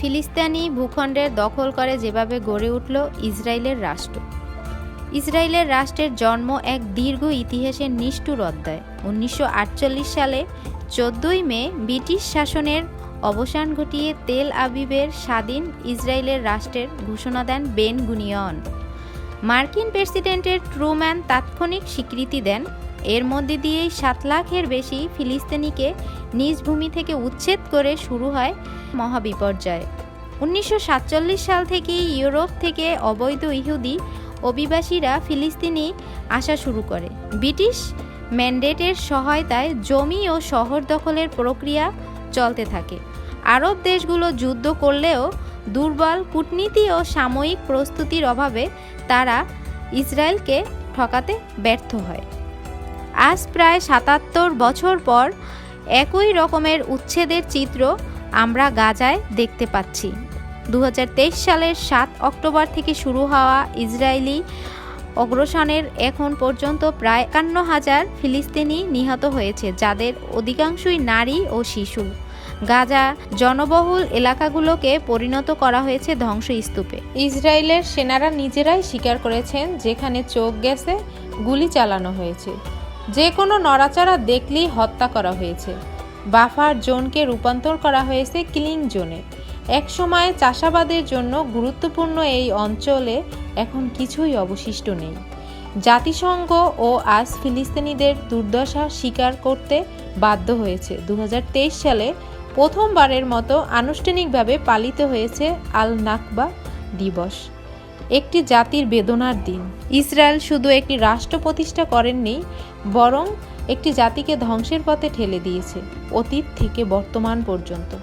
ফিলিস্তিনি ভূখণ্ডের দখল করে যেভাবে গড়ে উঠল ইসরায়েলের রাষ্ট্র। ইসরায়েলের রাষ্ট্রের জন্ম এক দীর্ঘ ইতিহাসের নিষ্ঠুর অধ্যায়। উনিশশো আটচল্লিশ সালে চোদ্দই মে ব্রিটিশ শাসনের অবসান ঘটিয়ে তেল আবিবের স্বাধীন ইসরায়েলের রাষ্ট্রের ঘোষণা দেন বেন গুনিয়ন। মার্কিন প্রেসিডেন্টের ট্রুম্যান তাৎক্ষণিক স্বীকৃতি দেন এর মধ্যে দিয়েই সাত লাখের বেশি ফিলিস্তিনিকে নিজ ভূমি থেকে উচ্ছেদ করে শুরু হয় মহাবিপর্যয়। উনিশশো সাতচল্লিশ সাল থেকেই ইউরোপ থেকে অবৈধ ইহুদি অভিবাসীরা ফিলিস্তিনি আসা শুরু করে। ব্রিটিশ ম্যান্ডেটের সহায়তায় জমি ও শহর দখলের প্রক্রিয়া চলতে থাকে। আরব দেশগুলো যুদ্ধ করলেও দুর্বল কূটনীতি ও সাময়িক প্রস্তুতির অভাবে তারা ইসরায়েলকে ঠকাতে ব্যর্থ হয়। আজ প্রায় সাতাত্তর বছর পর একই রকমের উচ্ছেদের চিত্র আমরা গাজায় দেখতে পাচ্ছি। দু হাজার তেইশ সালের সাত অক্টোবর থেকে শুরু হওয়া ইসরায়েলি অগ্রসনের এখন পর্যন্ত প্রায় একান্ন হাজার ফিলিস্তিনি নিহত হয়েছে, যাদের অধিকাংশই নারী ও শিশু। গাজা জনবহুল এলাকাগুলোকে পরিণত করা হয়েছে ধ্বংসস্তূপে। ইসরায়েলের সেনারা নিজেরাই স্বীকার করেছেন, যেখানে চোখ গেছে, গুলি চালানো হয়েছে। যে কোনো নড়াচড়া দেখলেই হত্যা করা হয়েছে। বাফার জোনকে রূপান্তর করা হয়েছে কিলিং জোনে। একসময় চাষাবাদের জন্য গুরুত্বপূর্ণ এই অঞ্চলে এখন কিছুই অবশিষ্ট নেই। জাতিসংঘ ও আজ ফিলিস্তিনিদের দুর্দশা স্বীকার করতে বাধ্য হয়েছে। দু হাজার তেইশ সালে প্রথমবারের মতো আনুষ্ঠানিকভাবে পালিত হয়েছে আল নাকবা দিবস। একটি জাতির বেদনার দিন। ইসরায়েল শুধু একটি রাষ্ট্র প্রতিষ্ঠা করেননি, বরং একটি জাতিকে ধ্বংসের পথে ঠেলে দিয়েছে, অতীত থেকে বর্তমান পর্যন্ত।